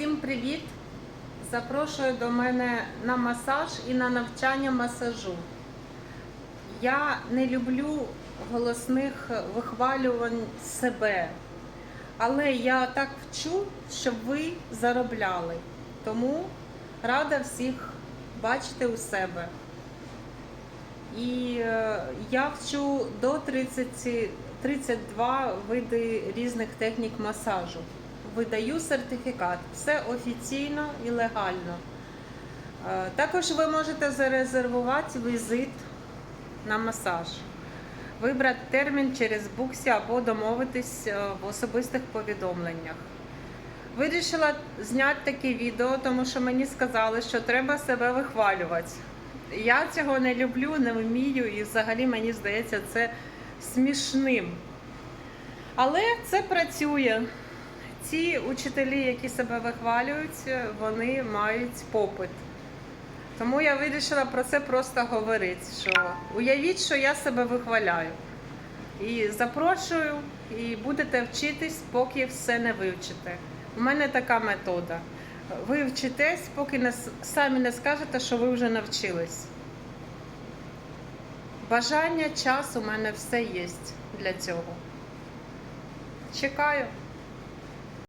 Всім привіт! Запрошую до мене на масаж і на навчання масажу. Я не люблю голосних вихвалювань себе, але я так вчу, щоб ви заробляли. Тому рада всіх бачити у себе. І е, я вчу до 30, 32 види різних технік масажу. Видаю сертифікат. Все офіційно і легально. Е, Також ви можете зарезервувати візит на масаж, вибрати термін через буксі або домовитись е, в особистих повідомленнях. Вирішила зняти таке відео, тому що мені сказали, що треба себе вихвалювати. Я цього не люблю, не вмію, і взагалі мені здається це смішним. Але це працює. Ці учителі, які себе вихвалюють, вони мають попит. Тому я вирішила про це просто говорити. Що уявіть, що я себе вихваляю. І запрошую, і будете вчитись, поки все не вивчите. У мене така метода. Ви вчитесь, поки не, самі не скажете, що ви вже навчились. Бажання, час у мене все є для цього. Чекаю.